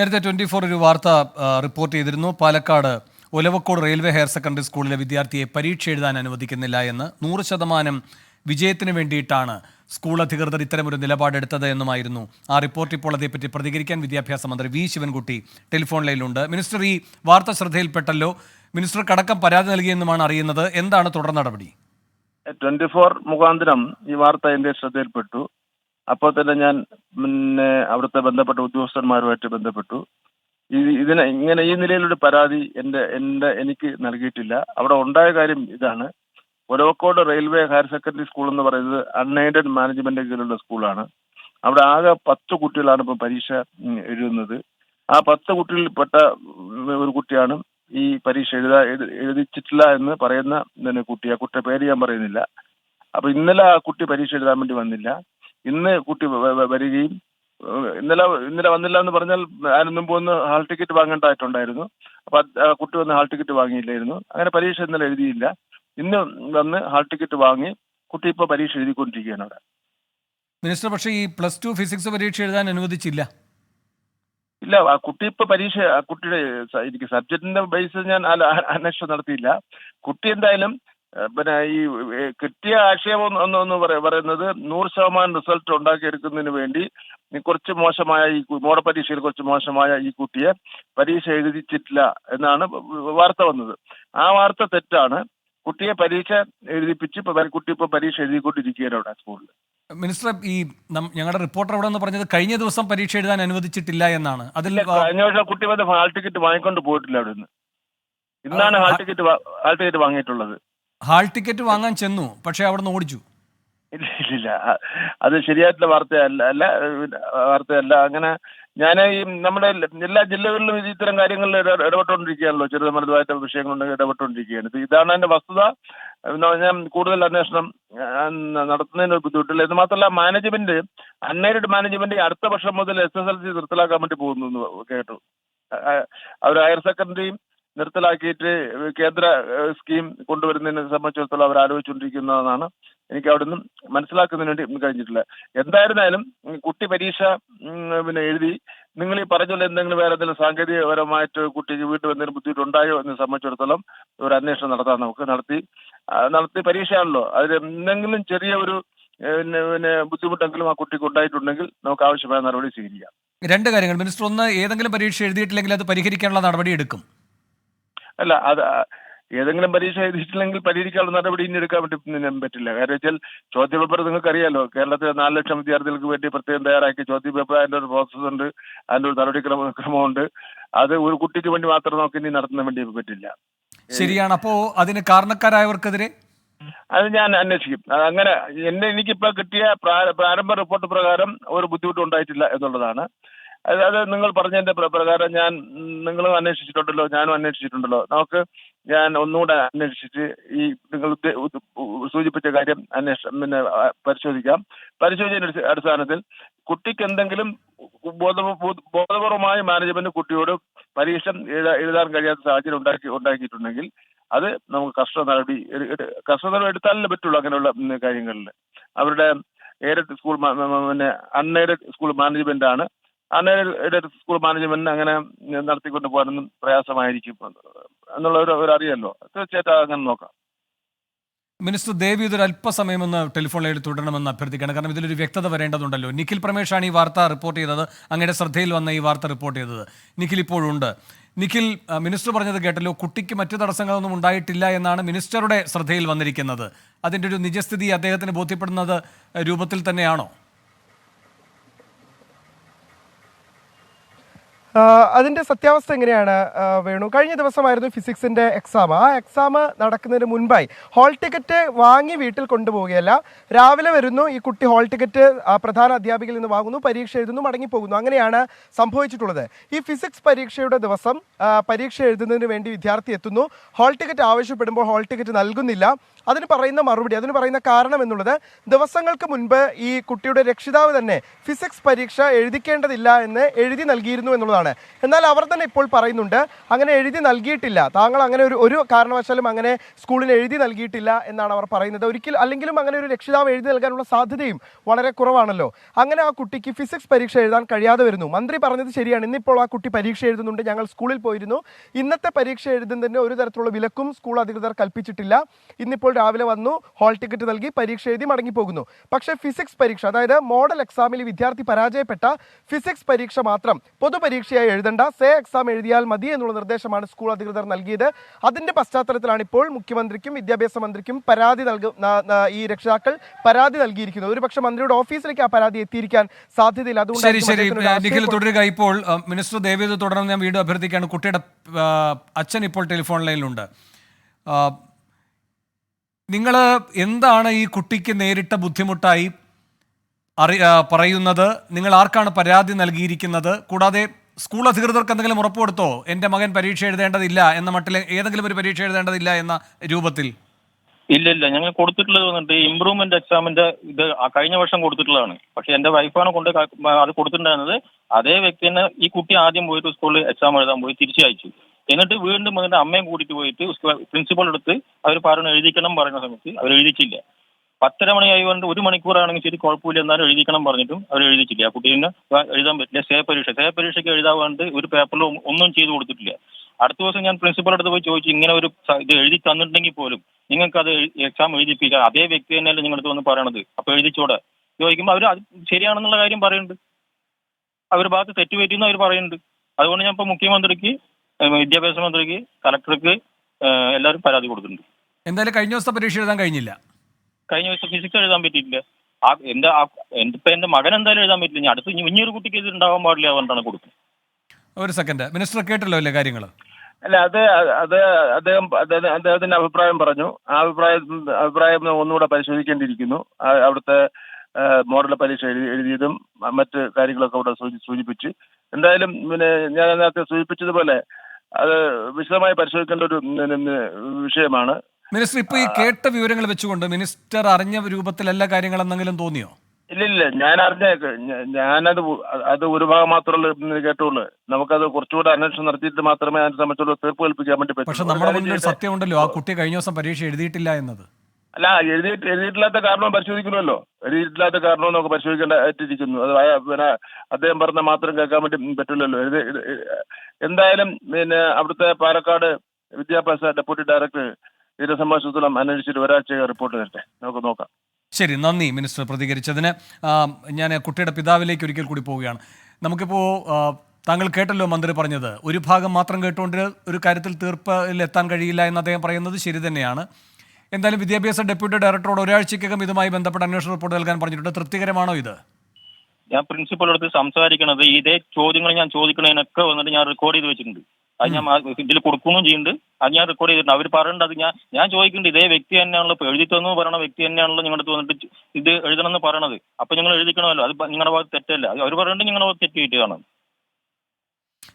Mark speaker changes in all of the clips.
Speaker 1: നേരത്തെ twenty four ഒരു വാർത്ത റിപ്പോർട്ട് ചെയ്തിരുന്നു. Palakkad Olavakkode railway higher secondary സ്കൂളിലെ വിദ്യാർത്ഥിയെ പരീക്ഷ എഴുതാൻ അനുവദിക്കുന്നില്ല എന്ന് നൂറ് ശതമാനം വിജയത്തിന് വേണ്ടിയിട്ടാണ് സ്കൂൾ അധികൃതർ ഇത്തരമൊരു നിലപാടെടുത്തത് എന്നുമായിരുന്നു. ആ റിപ്പോർട്ട് ഇപ്പോൾ അതേപ്പറ്റി പ്രതികരിക്കാൻ വിദ്യാഭ്യാസ മന്ത്രി വി. ശിവൻകുട്ടി ടെലിഫോൺ ലൈനിലുണ്ട്. മിനിസ്റ്റർ ഈ വാർത്ത ശ്രദ്ധയിൽപ്പെട്ടല്ലോ. മിനിസ്റ്റർ കടക്കം പരാതി നൽകിയെന്നുമാണ് അറിയുന്നത്. എന്താണ് തുടർ നടപടി?
Speaker 2: ട്വന്റി ഫോർ മുഖാന്തരം ഈ വാർത്ത എന്റെ ശ്രദ്ധയിൽപ്പെട്ടു. അപ്പോൾ തന്നെ ഞാൻ പിന്നെ അവിടുത്തെ ബന്ധപ്പെട്ട ഉദ്യോഗസ്ഥന്മാരുമായിട്ട് ബന്ധപ്പെട്ടു. ഇതിന് ഇങ്ങനെ ഈ നിലയിലൊരു പരാതി എന്റെ എന്റെ എനിക്ക് നൽകിയിട്ടില്ല. അവിടെ ഉണ്ടായ കാര്യം ഇതാണ്. Olavakkode railway higher secondary school എന്ന് പറയുന്നത് അൺഎയ്ഡഡ് മാനേജ്മെന്റ് കീഴിലുള്ള സ്കൂളാണ്. അവിടെ ആകെ പത്ത് കുട്ടികളാണ് ഇപ്പോൾ പരീക്ഷ എഴുതുന്നത്. ആ പത്ത് കുട്ടികളിൽപ്പെട്ട പെട്ട ഒരു കുട്ടിയാണ് ഈ പരീക്ഷ എഴുതാ എഴുതിച്ചിട്ടില്ല എന്ന് പറയുന്ന കുട്ടി. ആ കുട്ടിയുടെ പേര് ഞാൻ പറയുന്നില്ല. അപ്പൊ ഇന്നലെ ആ കുട്ടി പരീക്ഷ എഴുതാൻ വേണ്ടി വന്നില്ല. ഇന്ന് കുട്ടി വരികയും ഇന്നലെ ഇന്നലെ വന്നില്ല എന്ന് പറഞ്ഞാൽ അതിന് മുമ്പ് ഒന്ന് ഹാൾ ടിക്കറ്റ് വാങ്ങേണ്ടതായിട്ടുണ്ടായിരുന്നു. അപ്പൊ കുട്ടി വന്ന് ഹാൾ ടിക്കറ്റ് വാങ്ങിയില്ലായിരുന്നു. അങ്ങനെ പരീക്ഷ ഇന്നലെ എഴുതിയില്ല. ഇന്ന് വന്ന് ഹാൾ ടിക്കറ്റ് വാങ്ങി കുട്ടി ഇപ്പൊ പരീക്ഷ എഴുതിക്കൊണ്ടിരിക്കുകയാണ് അവിടെ.
Speaker 1: മിനിസ്റ്റർ പക്ഷേ ഈ പ്ലസ് ടു ഫിസിക്സ് പരീക്ഷ എഴുതാൻ അനുവദിച്ചില്ല.
Speaker 2: ഇല്ല ആ കുട്ടി ഇപ്പൊ പരീക്ഷ ആ കുട്ടിയുടെ എനിക്ക് സബ്ജക്റ്റിന്റെ ബേസ് ഞാൻ അന്വേഷണം നടത്തിയില്ല. കുട്ടി എന്തായാലും പിന്നെ ഈ കിട്ടിയ ആക്ഷേപം എന്ന് ഒന്ന് ഒന്ന് പറ- പറയുന്നത് നൂറ് ശതമാനം റിസൾട്ട് ഉണ്ടാക്കിയെടുക്കുന്നതിന് വേണ്ടി കുറച്ച് മോശമായ ഈ മോഡ പരീക്ഷയിൽ കുറച്ച് മോശമായ ഈ കുട്ടിയെ പരീക്ഷ എഴുതിച്ചിട്ടില്ല എന്നാണ് വാർത്ത വന്നത്. ആ വാർത്ത തെറ്റാണ്. കുട്ടിയെ പരീക്ഷ എഴുതിപ്പിച്ച് കുട്ടി ഇപ്പൊ പരീക്ഷ എഴുതിക്കൊണ്ടിരിക്കുകയാണ് അവിടെ സ്കൂളിൽ.
Speaker 1: മിനിസ്റ്റർ ഈ ഞങ്ങളുടെ റിപ്പോർട്ടർ അവിടെ നിന്ന് പറഞ്ഞത് കഴിഞ്ഞ ദിവസം പരീക്ഷ എഴുതാൻ അനുവദിച്ചിട്ടില്ല എന്നാണ്. അതിൽ
Speaker 2: കഴിഞ്ഞ വർഷം കുട്ടി വന്ന് ഹാൾ ടിക്കറ്റ് വാങ്ങിക്കൊണ്ട് പോയിട്ടില്ല അവിടെ നിന്ന് ഇന്നാണ് ഹാൾ ടിക്കറ്റ് ഹാൾ ടിക്കറ്റ് വാങ്ങിയിട്ടുള്ളത്.
Speaker 1: ഹാൾ ടിക്കറ്റ് വാങ്ങാൻ ചെന്നു പക്ഷേ അവിടെ നിന്ന് ഓടിച്ചു.
Speaker 2: ഇല്ല ഇല്ല അത് ശരിയായിട്ടുള്ള വാർത്തയല്ല അല്ല വാർത്തയല്ല. അങ്ങനെ ഞാൻ ഈ നമ്മുടെ എല്ലാ ജില്ലകളിലും ഇത് ഇത്തരം കാര്യങ്ങളിൽ ഇട- ഇടപെട്ടുകൊണ്ടിരിക്കുകയാണല്ലോ. ചെറുത് മരുതായിട്ട് വിഷയങ്ങളുണ്ടെങ്കിൽ ഇടപെട്ടുകൊണ്ടിരിക്കുകയാണ്. ഇത് ഇതാണ് അതിന്റെ വസ്തുത. എന്ന് പറഞ്ഞാൽ കൂടുതൽ അന്വേഷണം നടത്തുന്നതിന് ഒരു ബുദ്ധിമുട്ടില്ല. ഇത് മാത്രമല്ല മാനേജ്മെന്റ് അൺഎയ്ഡഡ് മാനേജ്മെന്റ് അടുത്ത വർഷം മുതൽ എസ് എസ് എൽ സി നിർത്തലാക്കാൻ വേണ്ടി പോകുന്നു കേട്ടു. അവർ ഹയർ സെക്കൻഡറിയും നിർത്തലാക്കിയിട്ട് കേന്ദ്ര സ്കീം കൊണ്ടുവരുന്നതിനെ സംബന്ധിച്ചിടത്തോളം അവർ ആലോചിച്ചുകൊണ്ടിരിക്കുന്നതാണ് എനിക്ക് അവിടെ നിന്നും മനസ്സിലാക്കുന്നതിന് വേണ്ടി കഴിഞ്ഞിട്ടില്ല എന്തായിരുന്നാലും കുട്ടി പരീക്ഷ പിന്നെ എഴുതി നിങ്ങൾ ഈ പറഞ്ഞ എന്തെങ്കിലും വേറെ എന്തെങ്കിലും സാങ്കേതികപരമായിട്ട് കുട്ടിക്ക് വീട്ടിൽ എന്തെങ്കിലും ബുദ്ധിമുട്ടുണ്ടായോ എന്ന് സംബന്ധിച്ചിടത്തോളം ഒരു അന്വേഷണം നടത്താം നമുക്ക്. നടത്തി നടത്തി പരീക്ഷയാണല്ലോ. അതിൽ എന്തെങ്കിലും ചെറിയ ഒരു പിന്നെ പിന്നെ ബുദ്ധിമുട്ടെങ്കിലും ആ കുട്ടിക്ക് ഉണ്ടായിട്ടുണ്ടെങ്കിൽ നമുക്ക് ആവശ്യമായ നടപടി സ്വീകരിക്കാം.
Speaker 1: രണ്ട് കാര്യങ്ങൾ. മിനിസ്റ്റർ ഒന്ന് ഏതെങ്കിലും പരീക്ഷ എഴുതിയിട്ടില്ലെങ്കിൽ അത് പരിഹരിക്കാനുള്ള നടപടി എടുക്കും.
Speaker 2: അല്ല അത് ഏതെങ്കിലും പരീക്ഷ എഴുതിയിട്ടില്ലെങ്കിൽ പരിഹരിക്കാനുള്ള നടപടി ഇനി എടുക്കാൻ വേണ്ടി പറ്റില്ല. കാരണം വെച്ചാൽ ചോദ്യപേപ്പർ നിങ്ങൾക്ക് അറിയാലോ കേരളത്തിലെ നാല് ലക്ഷം വിദ്യാർത്ഥികൾക്ക് വേണ്ടി പ്രത്യേകം തയ്യാറാക്കിയ ചോദ്യപേപ്പർ അതിന്റെ ഒരു പ്രോസസ് ഉണ്ട് അതിന്റെ ഒരു നടപടിക്രമ ക്രമമുണ്ട്. അത് ഒരു കുട്ടിക്ക് വേണ്ടി മാത്രം നോക്കി ഇനി നടത്താൻ വേണ്ടി പറ്റില്ല.
Speaker 1: ശരിയാണ്. അപ്പോ അതിന് കാരണക്കാരായവർക്കെതിരെ?
Speaker 2: അത് ഞാൻ അന്വേഷിക്കും. അങ്ങനെ എന്നെ എനിക്കിപ്പോ കിട്ടിയ പ്രാരംഭ റിപ്പോർട്ട് പ്രകാരം ഒരു ബുദ്ധിമുട്ടും ഉണ്ടായിട്ടില്ല എന്നുള്ളതാണ്. അത് അത് നിങ്ങൾ പറഞ്ഞതിന്റെ പ്ര- പ്രകാരം ഞാൻ നിങ്ങളും അന്വേഷിച്ചിട്ടുണ്ടല്ലോ ഞാനും അന്വേഷിച്ചിട്ടുണ്ടല്ലോ. നമുക്ക് ഞാൻ ഒന്നുകൂടെ അന്വേഷിച്ചിട്ട് ഈ നിങ്ങൾ സൂചിപ്പിച്ച കാര്യം അന്വേഷ പിന്നെ പരിശോധിക്കാം. പരിശോധിച്ചതിന്റെ അടിസ്ഥാനത്തിൽ കുട്ടിക്ക് എന്തെങ്കിലും ബോധ ബോധപൂർവമായ മാനേജ്മെന്റ് കുട്ടിയോട് പരീക്ഷ എഴുതാൻ കഴിയാത്ത സാഹചര്യം ഉണ്ടാക്കി ഉണ്ടാക്കിയിട്ടുണ്ടെങ്കിൽ അത് നമുക്ക് കർഷക നടപടി എട്- നടപടി എടുത്താലേ പറ്റുള്ളൂ അങ്ങനെയുള്ള കാര്യങ്ങളിൽ. അവരുടെ എയ്ഡഡ് സ്കൂൾ പിന്നെ അൺഎയ്ഡഡ് സ്കൂൾ മാനേജ്മെന്റ് ആണ് അൺഎയ്ഡഡ് സ്കൂൾ മാനേജ്മെന്റിന് അങ്ങനെ നടത്തിക്കൊണ്ട് പോകാനൊന്നും പ്രയാസമായിരിക്കും എന്നുള്ള ഒരു ഒരു തീർച്ചയായിട്ടും അങ്ങനെ നോക്കാം.
Speaker 1: മിനിസ്റ്റർ ദേവി ഇതൊരു അല്പസമയം ഒന്ന് ടെലിഫോൺ തുടരണമെന്ന് അഭ്യർത്ഥിക്കണം കാരണം ഇതിലൊരു വ്യക്തത വരേണ്ടതുണ്ടല്ലോ. നിഖിൽ പ്രമേഷാണ് ഈ വാർത്ത റിപ്പോർട്ട് ചെയ്തത്. അങ്ങയുടെ ശ്രദ്ധയിൽ വന്ന ഈ വാർത്ത റിപ്പോർട്ട് ചെയ്തത്. നിഖിൽ ഇപ്പോഴുണ്ട്. നിഖിൽ മിനിസ്റ്റർ പറഞ്ഞത് കേട്ടല്ലോ. കുട്ടിക്ക് മറ്റു തടസ്സങ്ങളൊന്നും ഉണ്ടായിട്ടില്ല എന്നാണ് മിനിസ്റ്ററുടെ ശ്രദ്ധയിൽ വന്നിരിക്കുന്നത്. അതിന്റെ ഒരു നിജസ്ഥിതി അദ്ദേഹത്തിന് ബോധ്യപ്പെടുന്നത് രൂപത്തിൽ തന്നെയാണോ?
Speaker 3: ആ, അതിന്റെ സത്യാവസ്ഥ എങ്ങനെയാണ് വേണു? കഴിഞ്ഞ ദിവസമായിരുന്നു ഫിസിക്സിന്റെ എക്സാം ആ എക്സാം നടക്കുന്നതിന് മുൻപായി ഹാൾ ടിക്കറ്റ് വാങ്ങി വീട്ടിൽ കൊണ്ടുപോവുകയല്ല. രാവിലെ വരുന്നു ഈ കുട്ടി ഹാൾ ടിക്കറ്റ് പ്രധാന അധ്യാപികയിൽ നിന്ന് വാങ്ങുന്നു പരീക്ഷ എഴുതുന്നു മടങ്ങിപ്പോകുന്നു. അങ്ങനെയാണ് സംഭവിച്ചിട്ടുള്ളത്. ഈ ഫിസിക്സ് പരീക്ഷയുടെ ദിവസം പരീക്ഷ എഴുതുന്നതിന് വേണ്ടി വിദ്യാർത്ഥി എത്തുന്നു. ഹാൾ ടിക്കറ്റ് ആവശ്യപ്പെടുമ്പോൾ ഹാൾ ടിക്കറ്റ് നൽകുന്നില്ല. അതിന് പറയുന്ന മറുപടി അതിന് പറയുന്ന കാരണം എന്നുള്ളത് ദിവസങ്ങൾക്ക് മുൻപ് ഈ കുട്ടിയുടെ രക്ഷിതാവ് തന്നെ ഫിസിക്സ് പരീക്ഷ എഴുതിക്കേണ്ടതില്ല എന്ന് എഴുതി നൽകിയിരുന്നു എന്നുള്ളതാണ്. എന്നുള്ളതാണ് എന്നാൽ അവർ തന്നെ ഇപ്പോൾ പറയുന്നുണ്ട് അങ്ങനെ എഴുതി നൽകിയിട്ടില്ല. താങ്കൾ അങ്ങനെ ഒരു ഒരു കാരണവശാലും അങ്ങനെ സ്കൂളിന് എഴുതി നൽകിയിട്ടില്ല എന്നാണ് അവർ പറയുന്നത്. ഒരിക്കലും അല്ലെങ്കിലും അങ്ങനെ ഒരു രക്ഷിതാവ് എഴുതി നൽകാനുള്ള സാധ്യതയും വളരെ കുറവാണല്ലോ. അങ്ങനെ ആ കുട്ടിക്ക് ഫിസിക്സ് പരീക്ഷ എഴുതാൻ കഴിയാതെ വരുന്നു. മന്ത്രി പറഞ്ഞത് ശരിയാണ്. ഇന്നിപ്പോൾ ആ കുട്ടി പരീക്ഷ എഴുതുന്നുണ്ട്. ഞങ്ങൾ സ്കൂളിൽ പോയിരുന്നു. ഇന്നത്തെ പരീക്ഷ എഴുതുന്നതിന് ഒരു തരത്തിലുള്ള വിലക്കും സ്കൂൾ അധികൃതർ കൽപ്പിച്ചിട്ടില്ല. ഇന്നിപ്പോൾ രാവിലെ വന്നു ഹാൾ ടിക്കറ്റ് നൽകി പരീക്ഷ എഴുതി മടങ്ങിപ്പോകുന്നു. പക്ഷേ ഫിസിക്സ് പരീക്ഷ അതായത് മോഡൽ എക്സാമിൽ വിദ്യാർത്ഥി പരാജയപ്പെട്ട ഫിസിക്സ് പരീക്ഷ മാത്രം പൊതുപരീക്ഷയായി എഴുതണ്ട. സേ എക്സാം എഴുതിയാൽ മതി എന്നുള്ള നിർദ്ദേശമാണ് സ്കൂൾ അധികൃതർ നൽകിയത്. അതിന്റെ പശ്ചാത്തലത്തിലാണ് ഇപ്പോൾ മുഖ്യമന്ത്രിക്കും വിദ്യാഭ്യാസ മന്ത്രിക്കും പരാതി നൽകും ഈ രക്ഷിതാക്കൾ പരാതി നൽകിയിരിക്കുന്നത്. ഒരുപക്ഷെ മന്ത്രിയുടെ ഓഫീസിലേക്ക് ആ പരാതി എത്തിയിരിക്കാൻ സാധ്യതയില്ല. അതുകൊണ്ട്
Speaker 1: നിഖിൽ തുടരുക ഇപ്പോൾ. മിനിസ്റ്റർ ദേവേന്ദ്ര തുടർന്ന് ഞാൻ വീണ്ടും അഭ്യർത്ഥിക്കുകയാണ്. കുട്ടിയുടെ അച്ഛൻ ഇപ്പോൾ ടെലിഫോൺ ലൈനിലുണ്ട്. നിങ്ങൾ എന്താണ് ഈ കുട്ടിക്ക് നേരിട്ട ബുദ്ധിമുട്ടായി അറി പറയുന്നത്? നിങ്ങൾ ആർക്കാണ് പരാതി നൽകിയിരിക്കുന്നത്? കൂടാതെ സ്കൂൾ അധികൃതർക്ക് എന്തെങ്കിലും ഉറപ്പ് കൊടുത്തോ? എന്റെ മകൻ പരീക്ഷ എഴുതേണ്ടതില്ല എന്ന മട്ടിൽ ഏതെങ്കിലും ഒരു പരീക്ഷ എഴുതേണ്ടതില്ല എന്ന രൂപത്തിൽ?
Speaker 4: ഇല്ല ഇല്ല. ഞങ്ങൾ കൊടുത്തിട്ടുള്ളത് വന്നിട്ട് ഇമ്പ്രൂവ്മെന്റ് എക്സാമിന്റെ ഇത് കഴിഞ്ഞ വർഷം കൊടുത്തിട്ടുള്ളതാണ്. പക്ഷെ എന്റെ വൈഫാണ് കൊണ്ട് അത് കൊടുത്തിട്ടുണ്ടായിരുന്നത്. അതേ വ്യക്തി തന്നെ ഈ കുട്ടി ആദ്യം പോയിട്ട് സ്കൂളിൽ എക്സാം എഴുതാൻ പോയി തിരിച്ചു അയച്ചു എന്നിട്ട് വീണ്ടും അതിന്റെ അമ്മയും കൂട്ടിയിട്ട് പോയിട്ട് പ്രിൻസിപ്പൾ എടുത്ത് അവർ പറഞ്ഞു എഴുതിക്കണം പറയുന്ന സമയത്ത് അവർ എഴുതിച്ചില്ല. പത്തര മണിയായി കൊണ്ട് ഒരു മണിക്കൂറാണെങ്കിൽ ശരി കുഴപ്പമില്ല എന്നാലും എഴുതിക്കണം പറഞ്ഞിട്ടും അവർ എഴുതിച്ചില്ല. ആ കുട്ടീനെ എഴുതാൻ പറ്റില്ല. സേ പരീക്ഷ. സേ പരീക്ഷയ്ക്ക് എഴുതാൻ വേണ്ടി ഒരു പേപ്പറിലും ഒന്നും ചെയ്തു കൊടുത്തിട്ടില്ല. അടുത്ത ദിവസം ഞാൻ പ്രിൻസിപ്പളുടെ അടുത്ത് പോയി ചോദിച്ചു ഇങ്ങനെ ഒരു ഇത് എഴുതി തന്നിട്ടുണ്ടെങ്കിൽ പോലും നിങ്ങൾക്ക് അത് എക്സാം എഴുതിപ്പിക്കാം. അതേ വ്യക്തി തന്നെയല്ലേ നിങ്ങളുടെ വന്ന് പറയണത്. അപ്പൊ എഴുതിച്ചോടെ? ചോദിക്കുമ്പോൾ അവർ അത് ശരിയാണെന്നുള്ള കാര്യം പറയുന്നുണ്ട്. അവർ ഭാഗത്ത് തെറ്റുപറ്റിയെന്ന് അവർ പറയുന്നുണ്ട്. അതുകൊണ്ട് ഞാൻ ഇപ്പൊ മുഖ്യമന്ത്രിക്ക് വിദ്യാഭ്യാസ മന്ത്രിക്ക് കലക്ടർക്ക് എല്ലാവരും പരാതി കൊടുത്തിട്ടുണ്ട്.
Speaker 1: എന്തായാലും കഴിഞ്ഞ ദിവസത്തെ പരീക്ഷ എഴുതാൻ കഴിഞ്ഞില്ല.
Speaker 4: കഴിഞ്ഞ ദിവസം ഫിസിക്സ് എഴുതാൻ പറ്റിയിട്ടില്ല. ആ എന്റെ ആ എന്റെ ഇപ്പൊ എന്റെ മകൻ എന്തായാലും എഴുതാൻ പറ്റില്ല. ഞാൻ അടുത്ത് ഇനി ഇനിയൊരു കുട്ടിക്ക് ഇത് ഉണ്ടാവാൻ പാടില്ല അതുകൊണ്ടാണ് കൊടുക്കുന്നത്.
Speaker 1: ഒരു സെക്കൻഡ് മിനിസ്റ്റർ കേട്ടല്ലോ അല്ലേ കാര്യങ്ങൾ
Speaker 2: അല്ല അത് അത് അദ്ദേഹം അദ്ദേഹം- അദ്ദേഹത്തിന്റെ അഭിപ്രായം പറഞ്ഞു. ആ അഭിപ്രായം അഭിപ്രായം ഒന്നുകൂടെ പരിശോധിക്കേണ്ടിയിരിക്കുന്നു. അവിടുത്തെ മോഡൽ പരീക്ഷ എഴുതി എഴുതിയതും മറ്റ് കാര്യങ്ങളൊക്കെ അവിടെ സൂചി- സൂചിപ്പിച്ച്. എന്തായാലും പിന്നെ ഞാൻ നേരത്തെ സൂചിപ്പിച്ചതുപോലെ അത് വിശദമായി പരിശോധിക്കേണ്ട ഒരു വിഷയമാണ്.
Speaker 1: മിനിസ്റ്റർ ഇപ്പൊ ഈ കേട്ട വിവരങ്ങൾ വെച്ചുകൊണ്ട് മിനിസ്റ്റർ അറിഞ്ഞ രൂപത്തിൽ എല്ലാ കാര്യങ്ങൾ എന്തെങ്കിലും തോന്നിയോ
Speaker 2: ഇല്ല ഇല്ല ഞാൻ അറിഞ്ഞേക്ക് ഞാനത് അത് ഒരു ഭാഗം മാത്രമല്ല കേട്ടുള്ളൂ. നമുക്കത് കുറച്ചുകൂടെ അന്വേഷണം നടത്തിയിട്ട് മാത്രമേ അതിനെ സംബന്ധിച്ചുള്ള തീർപ്പ് കൽപ്പിക്കാൻ വേണ്ടി
Speaker 1: പക്ഷെ
Speaker 2: പറ്റൂ
Speaker 1: നമ്മുടെ മുന്നിൽ ഒരു സത്യം ഉണ്ടല്ലോ ആ കുട്ടി കഴിഞ്ഞ ദിവസം പരീക്ഷ എഴുതിയിട്ടില്ല എന്നത്.
Speaker 2: അല്ല എഴുതിയിട്ട് എഴുതിയിട്ടില്ലാത്ത കാരണം പരിശോധിക്കണമല്ലോ എഴുതിയിട്ടില്ലാത്ത കാരണം നമുക്ക് പരിശോധിക്കേണ്ടിരിക്കുന്നു അത് പിന്നെ അദ്ദേഹം പറഞ്ഞ മാത്രം കേൾക്കാൻ വേണ്ടി പറ്റില്ലല്ലോ. എന്തായാലും പിന്നെ അവിടുത്തെ പാലക്കാട് വിദ്യാഭ്യാസ ഡെപ്യൂട്ടി ഡയറക്ടർ ഇതിനെ സംബന്ധിച്ചിടത്തോളം അന്വേഷിച്ചിട്ട് ഒരാഴ്ച റിപ്പോർട്ട് തരട്ടെ. നമുക്ക് നോക്കാം.
Speaker 1: ശരി നന്ദി മിനിസ്റ്റർ പ്രതികരിച്ചതിന്. ഞാൻ കുട്ടിയുടെ പിതാവിലേക്ക് ഒരിക്കൽ കൂടി പോവുകയാണ്. നമുക്കിപ്പോൾ താങ്കൾ കേട്ടല്ലോ മന്ത്രി പറഞ്ഞത്. ഒരു ഭാഗം മാത്രം കേട്ടുകൊണ്ട് ഒരു കാര്യത്തിൽ തീർപ്പിൽ എത്താൻ കഴിയില്ല എന്ന് അദ്ദേഹം പറയുന്നത് ശരി തന്നെയാണ്. എന്തായാലും വിദ്യാഭ്യാസ ഡെപ്യൂട്ടി ഡയറക്ടറോട് ഒരാഴ്ചക്കകം ഇതുമായി ബന്ധപ്പെട്ട അന്വേഷണ റിപ്പോർട്ട് നൽകാൻ പറഞ്ഞിട്ടുണ്ട്. തൃപ്തികരമാണോ ഇത്?
Speaker 4: ഞാൻ പ്രിൻസിപ്പളോട് സംസാരിക്കണത് ഇതേ ചോദ്യങ്ങൾ ഞാൻ ചോദിക്കണതിനൊക്കെ വന്നിട്ട് ഞാൻ റെക്കോർഡ് ചെയ്ത് വെച്ചിട്ടുണ്ട്. അത് ഞാൻ ഇതിൽ കൊടുക്കുകയും ചെയ്യുന്നുണ്ട്. അത് ഞാൻ റെക്കോർഡ് ചെയ്തിട്ടുണ്ട്. അവർ പറയുന്നുണ്ട് അത് ഞാൻ ഞാൻ ചോദിക്കുന്നുണ്ട് ഇതേ വ്യക്തി തന്നെയാണല്ലോ ഇപ്പൊ എഴുതി തന്നു പറയണ വ്യക്തി തന്നെയാണല്ലോ നിങ്ങളുടെ അടുത്ത് വന്നിട്ട് ഇത് എഴുതണമെന്ന് പറയണത്. അപ്പൊ നിങ്ങൾ എഴുതിക്കണമല്ലോ. അത് നിങ്ങളുടെ ഭാഗത്ത് തെറ്റല്ല. അവർ പറയുന്നുണ്ട് നിങ്ങളുടെ ഭാഗത്ത് തെറ്റ് കിട്ടിയതാണ്.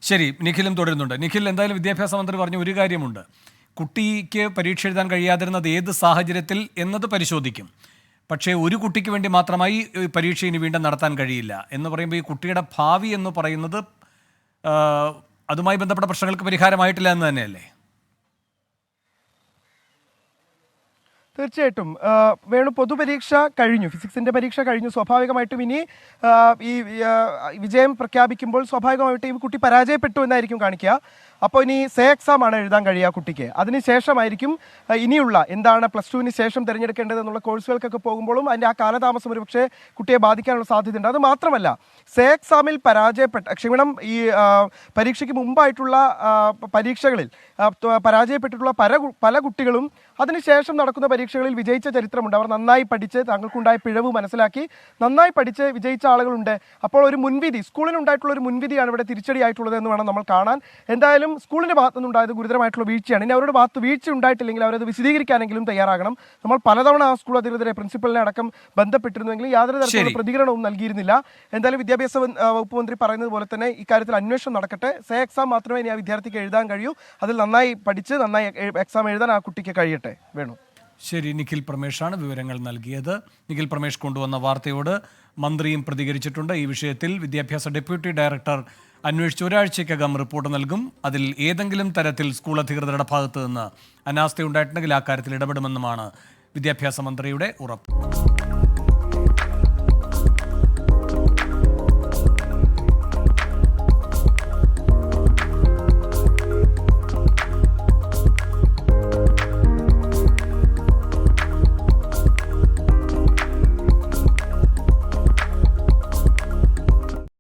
Speaker 1: ശരി നിഖിലും തുടരുന്നുണ്ട്. നിഖിൽ എന്തായാലും വിദ്യാഭ്യാസ മന്ത്രി പറഞ്ഞ ഒരു കാര്യമുണ്ട്. കുട്ടിക്ക് പരീക്ഷ എഴുതാൻ കഴിയാതിരുന്നത് ഏത് സാഹചര്യത്തിൽ എന്നത് പരിശോധിക്കും. പക്ഷേ ഒരു കുട്ടിക്ക് വേണ്ടി മാത്രമായി പരീക്ഷ ഇനി വീണ്ടും നടത്താൻ കഴിയില്ല. എന്ന് പറയുമ്പോൾ ഈ കുട്ടിയുടെ ഭാവി എന്ന് പറയുന്നത് അതുമായി ബന്ധപ്പെട്ട പ്രശ്നങ്ങൾക്ക് പരിഹാരമായിട്ടില്ല എന്ന് തന്നെയല്ലേ?
Speaker 3: തീർച്ചയായിട്ടും. വേണു പൊതുപരീക്ഷ കഴിഞ്ഞു. ഫിസിക്സിന്റെ പരീക്ഷ കഴിഞ്ഞു. സ്വാഭാവികമായിട്ടും ഇനി ഈ വിജയം പ്രഖ്യാപിക്കുമ്പോൾ സ്വാഭാവികമായിട്ടും ഈ കുട്ടി പരാജയപ്പെട്ടു എന്നായിരിക്കും കാണിക്കുക. അപ്പോൾ ഇനി സേ എക്സാം ആണ് എഴുതാൻ കഴിയുക കുട്ടിക്ക്. അതിനുശേഷമായിരിക്കും ഇനിയുള്ള എന്താണ് പ്ലസ് ടുവിന് ശേഷം തിരഞ്ഞെടുക്കേണ്ടത് എന്നുള്ള കോഴ്സുകൾക്കൊക്കെ പോകുമ്പോഴും അതിന്റെ ആ കാലതാമസം ഒരു പക്ഷേ കുട്ടിയെ ബാധിക്കാനുള്ള സാധ്യതയുണ്ട്. അത് മാത്രമല്ല സേ എക്സാമിൽ പരാജയപ്പെട്ട ക്ഷമണം ഈ പരീക്ഷയ്ക്ക് മുമ്പായിട്ടുള്ള പരീക്ഷകളിൽ പരാജയപ്പെട്ടിട്ടുള്ള പല പല കുട്ടികളും അതിനുശേഷം നടക്കുന്ന പരീക്ഷകളിൽ വിജയിച്ച ചരിത്രമുണ്ട്. അവർ നന്നായി പഠിച്ച് താങ്കൾക്കുണ്ടായ പിഴവ് മനസ്സിലാക്കി നന്നായി പഠിച്ച് വിജയിച്ച ആളുകളുണ്ട്. അപ്പോൾ ഒരു മുൻവിധി സ്കൂളിനുണ്ടായിട്ടുള്ള ഒരു മുൻവിധിയാണ് ഇവിടെ തിരിച്ചടിയായിട്ടുള്ളത് എന്ന് വേണം നമ്മൾ കാണാൻ. എന്തായാലും സ്കൂളിന്റെ ഭാഗത്തു നിന്നുണ്ടായത് ഗുരുതരമായിട്ടുള്ള വീഴ്ചയാണ്. ഇനി അവരുടെ ഭാഗത്ത് വീഴ്ച ഉണ്ടായിട്ടില്ലെങ്കിൽ അവരത് വിശദീകരിക്കാനെങ്കിലും തയ്യാറാകണം. നമ്മൾ പലതവണ ആ സ്കൂൾ അധികൃതരെ പ്രിൻസിപ്പലിനെ അടക്കം ബന്ധപ്പെട്ടിരുന്നുവെങ്കിലും യാതൊരു തരത്തിലുള്ള പ്രതികരണവും നൽകിയിരുന്നില്ല. എന്തായാലും വിദ്യാഭ്യാസ വകുപ്പ് മന്ത്രി പറയുന്നത് പോലെ തന്നെ ഇക്കാര്യത്തിൽ അന്വേഷണം നടക്കട്ടെ. സേ എക്സാം മാത്രമേ ഇനി ആ വിദ്യാർത്ഥിക്ക് എഴുതാൻ കഴിയൂ. അതിൽ നന്നായി പഠിച്ച് നന്നായി എക്സാം എഴുതാൻ ആ കുട്ടിക്ക് കഴിയട്ടെ. വേണു.
Speaker 1: ശരി നിഖിൽ പ്രമേഷാണ് വിവരങ്ങൾ നൽകിയത്. നിഖിൽ പ്രമേഷ് കൊണ്ടുവന്ന വാർത്തയോട് മന്ത്രിയും പ്രതികരിച്ചിട്ടുണ്ട്. ഈ വിഷയത്തിൽ വിദ്യാഭ്യാസ ഡെപ്യൂട്ടി ഡയറക്ടർ അന്വേഷിച്ച് ഒരാഴ്ചയ്ക്കകം റിപ്പോർട്ട് നൽകും. അതിൽ ഏതെങ്കിലും തരത്തിൽ സ്കൂൾ അധികൃതരുടെ ഭാഗത്തു നിന്ന് അനാസ്ഥയുണ്ടായിട്ടുണ്ടെങ്കിൽ ആ കാര്യത്തിൽ ഇടപെടുമെന്നുമാണ് വിദ്യാഭ്യാസ മന്ത്രിയുടെ ഉറപ്പ്.